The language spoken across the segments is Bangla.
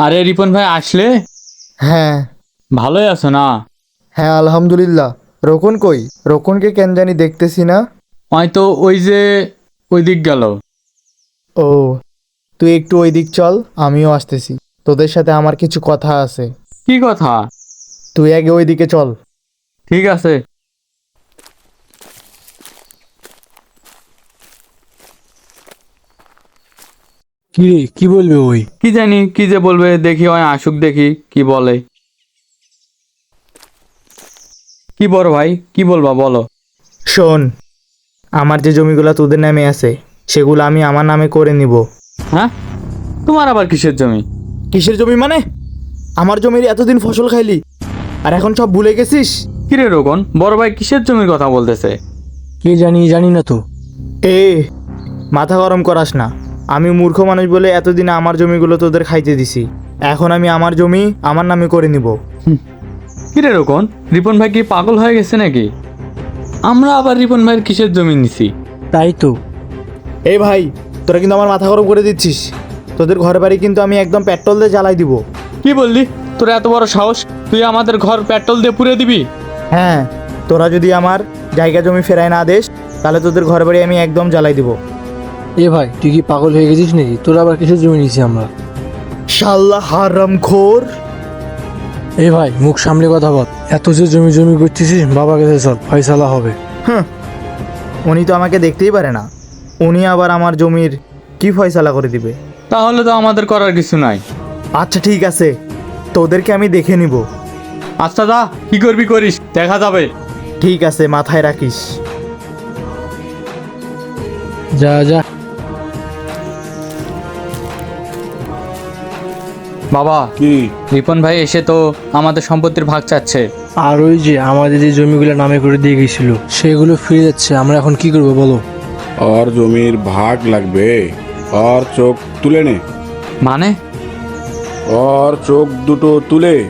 আরে রিপন ভাই আসলে? হ্যাঁ। ভালোই আছো না? হ্যাঁ আলহামদুলিল্লাহ। রোকন কই? রোকনকে কেন জানি দেখতেছি না। হয়তো ওই যে ওই দিক গেল। ও তুই একটু ওই দিক চল আমিও আসতেছি। তোদের সাথে আমার কিছু কথা আছে। কি কথা? তুই আগে ওই দিকে চল। ঠিক আছে। কি রে কি বলবে ওই? কি জানি কি যে বলবে দেখি ওই আসুক দেখি কি বলে। কি বড় ভাই কি বলবা বলো। শোন আমার যে জমিগুলো তোদের নামে আছে সেগুলো আমি আমার নামে করে নিব। হ্যাঁ? তোমার আবার কিসের জমি? কিসের জমি মানে? আমার জমির এতদিন ফসল খাইলি আর এখন সব ভুলে গেছিস? কিরে রোকন বড় ভাই কিসের জমির কথা বলতেছে? কে জানি জানি না তো। এ মাথা গরম করাস না। আমি মূর্খ মানুষ বলে এতদিন আমার জমিগুলো তোদের খাইতে দিছি। এখন আমি আমার জমি আমার নামে করে নিব। কিরে রোকন রিপন ভাই কি পাগল হয়ে গেছে নাকি? আমরা আবার রিপন ভাইয়ের কিসের জমি নিছি? তাই তো। এই ভাই তোরা কিন্তু আমার মাথা গরম করে দিচ্ছিস। তোদের ঘর বাড়ি কিন্তু আমি একদম পেট্রোল দিয়ে জ্বালাই দিব। কি বললি? তোর এত বড় সাহস? তুই আমাদের ঘর পেট্রোল দিয়ে পুড়ে দিবি? হ্যাঁ তোরা যদি আমার জায়গা জমি ফেরায় না দেস তাহলে তোদের ঘর বাড়ি আমি একদম জ্বালাই দিব। এ ভাই তুই কি পাগল হয়ে গেছিস নাকি? তোর আবার কিসের জমি নিয়েছি আমরা? শাল্লা হারাম খোর। এ ভাই মুখ সামলে কথা বল। এত যে জমি জমি করতেছিস বাবা কাছে চল ফয়সালা হবে। হ্যাঁ উনি তো আমাকে দেখতেই পারে না। উনি আবার আমার জমির কি ফয়সালা করে দিবে? তাহলে তো আমাদের করার কিছু নাই। আচ্ছা ঠিক আছে। তোদেরকে আমি দেখে নিব। আচ্ছা দা কি করবি করিস দেখা যাবে। ঠিক আছে মাথায় রাখিস। যা যা। বাবা কি? রিপন ভাই এসে তো আমাদের সম্পত্তির ভাগ চাচ্ছে। আর ওই যে আমাদের যে জমিগুলো নামে করে দিয়ে গেছিল সেগুলো ফিরে যাচ্ছে আমরা এখন কি করব বলো? ওর জমির ভাগ লাগবে ওর চোখ তুলে নে। মানে? ওর চোখ দুটো তুলে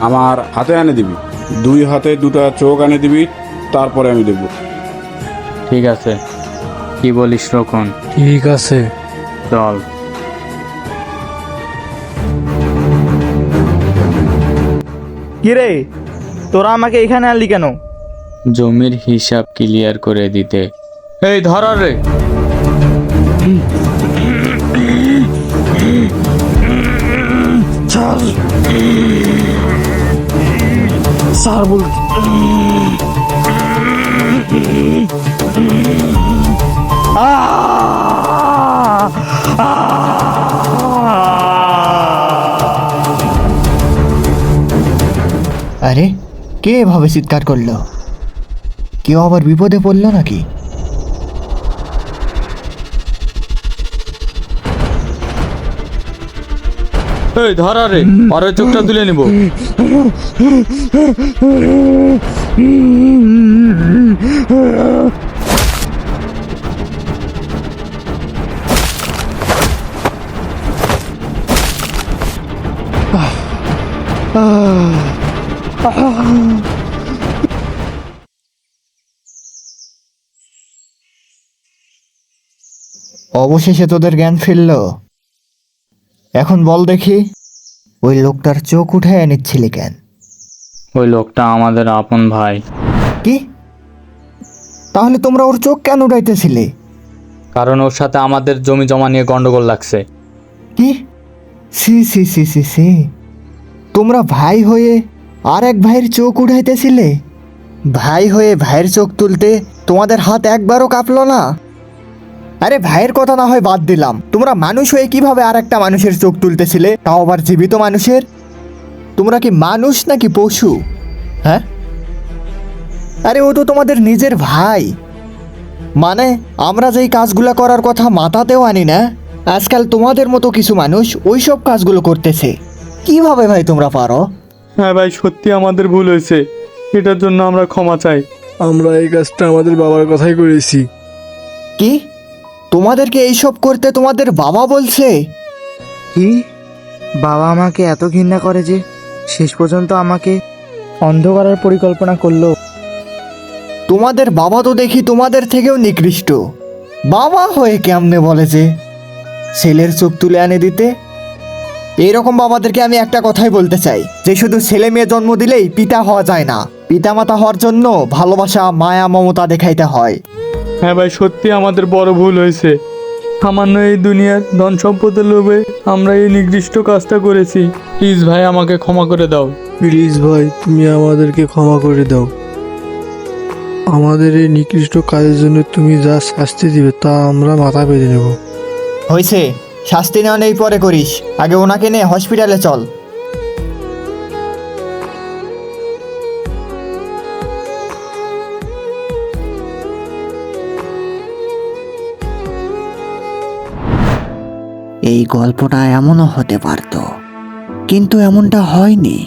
আমার হাতে এনে দিবি। দুই হাতে দুটো চোখ এনে দিবি তারপরে আমি দেখব। ঠিক আছে। কি বলিস রকন? ঠিক আছে। চল। কিরে তোরা আমাকে এখানে আনলি কেন? জমির হিসাব ক্লিয়ার করে দিতে। এই ধর রে। স্যার বল কে এভাবে চিৎকার করল? কেউ আবার বিপদে পড়ল নাকি? এই ধর রে পরের চোখটা তুলে নিব। অবশেষে তোদের জ্ঞান ফিরল। এখন বল দেখি ওই লোকটার চোখ উঠায় নিচ্ছিলি কেন? ওই লোকটা আমাদের আপন ভাই। কি? তাহলে তোমরা ওর চোখ কেন উঠাইতেছিলে? কারণ ওর সাথে আমাদের জমি জমা নিয়ে গন্ডগোল লাগছে। কি? C C C C C. তোমরা ভাই হয়ে আর এক ভাইয়ের চোখ উঠাইতেছিলে? ভাই হয়ে ভাইয়ের চোখ তুলতে তোমাদের হাত একবারও কাঁপলো না? আরে ভাইয়ের কথা না হয় বাদ দিলাম। তোমরা মানুষ হয়ে কীভাবে আর একটা মানুষের চোখ তুলতেছিলে? তাও আবার জীবিত মানুষের? তোমরা কি মানুষ নাকি পশু? হ্যাঁ? আরে ও তো তোমাদের নিজের ভাই। মানে আমরা যেই কাজগুলো করার কথা মাথাতেও আনি না আজকাল তোমাদের মতো কিছু মানুষ ওইসব কাজগুলো করতেছে। কীভাবে ভাই তোমরা পারো? হ্যাঁ ভাই সত্যি আমাদের ভুল হয়েছে। এটার জন্য আমরা ক্ষমা চাই। আমরা এই কাজটা আমাদের বাবার কথাই করেছি। কি? তোমাদেরকে এইসব করতে তোমাদের বাবা বলছে। কি? বাবা আমাকে এত ঘৃণা করে যে শেষ পর্যন্ত আমাকে অন্ধ করার পরিকল্পনা করল। তোমাদের বাবা তো দেখি তোমাদের থেকেও নিকৃষ্ট। বাবা হয়ে কেমনে বলে যে ছেলের চোখ তুলে আনে দিতে? এরকম বাবাদেরকে আমি একটা কথাই বলতে চাই যে শুধু ছেলে মেয়ে জন্ম দিলেই পিতা হওয়া যায় না। পিতামাতা হওয়ার জন্য ভালোবাসা মায়া মমতা দেখাইতে হয়। হ্যাঁ ভাই সত্যি আমাদের বড় ভুল হয়েছে। সামান্য এই দুনিয়ার ধন সম্পদের লোভে আমরা এই নির্দিষ্ট কাজটা করেছি। প্লিজ ভাই আমাকে ক্ষমা করে দাও। প্লিজ ভাই তুমি আমাদেরকে ক্ষমা করে দাও। আমাদের এই নিকৃষ্ট কাজের জন্য তুমি যা শাস্তি দিবে তা আমরা মাথা পেতে নেব। হয়েছে শাস্তি নেওয়া নেই পরে করিস। আগে ওনাকে নে হসপিটালে চল। এই গল্পটা এমনও হতে পারত। কিন্তু এমনটা হয়নি।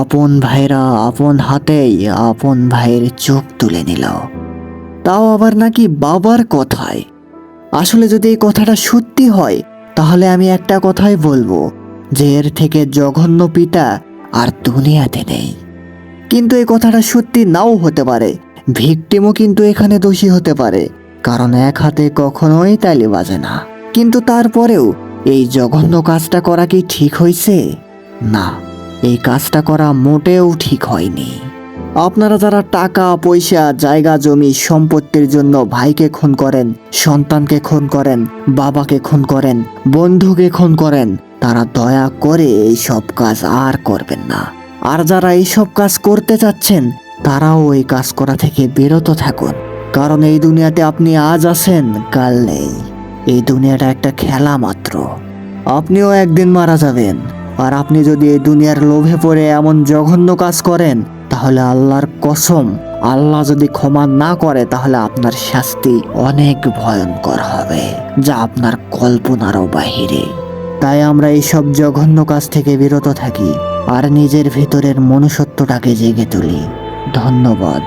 আপন ভাইরা আপন হাতেই আপন ভাইয়ের চোখ তুলে নিল। তাও আবার নাকি বাবার কথায়। আসলে যদি এই কথাটা সত্যি হয়, তাহলে আমি একটা কথাই বলব, যে এর থেকে জঘন্য পিতা আর দুনিয়াতে নেই। কিন্তু এই কথাটা সত্যি নাও হতে পারে। ভিকটিমও কিন্তু এখানে দোষী হতে পারে, কারণ এক হাতে কখনোই তালি বাজে না। কিন্তু তারপরেও, এই জঘন্য কাজটা করা কি ঠিক হয়েছে না, এই কাজটা করা মোটেও ঠিক হয়নি। আপনারা যারা টাকা, পয়সা, জায়গা, জমি, সম্পত্তির জন্য ভাইকে খুন করেন, সন্তানকে খুন করেন, বাবাকে খুন করেন, বন্ধুকে খুন করেন, তারা দয়া করে এই সব কাজ আর করবেন না। আর যারা এই সব কাজ করতে চাচ্ছেন, তারাও এই কাজ করা থেকে বিরত থাকুন। কারণ এই দুনিয়াতে আপনি আজ আছেন, কাল নেই। এই দুনিয়াটা একটা খেলা মাত্র। আপনিও একদিন মারা যাবেন। আর আপনি যদি এই দুনিয়ার লোভে পড়ে এমন জঘন্য কাজ করেন, তাহলে আল্লাহর কসম, আল্লাহ যদি ক্ষমা না করে, তাহলে আপনার শাস্তি অনেক ভয়ঙ্কর হবে, যা আপনার কল্পনারও বাহিরে। তাই আমরা এইসব জঘন্য কাজ থেকে বিরত থাকি, আর নিজের ভিতরের মনুষ্যত্বটাকে জেগে তুলি। ধন্যবাদ।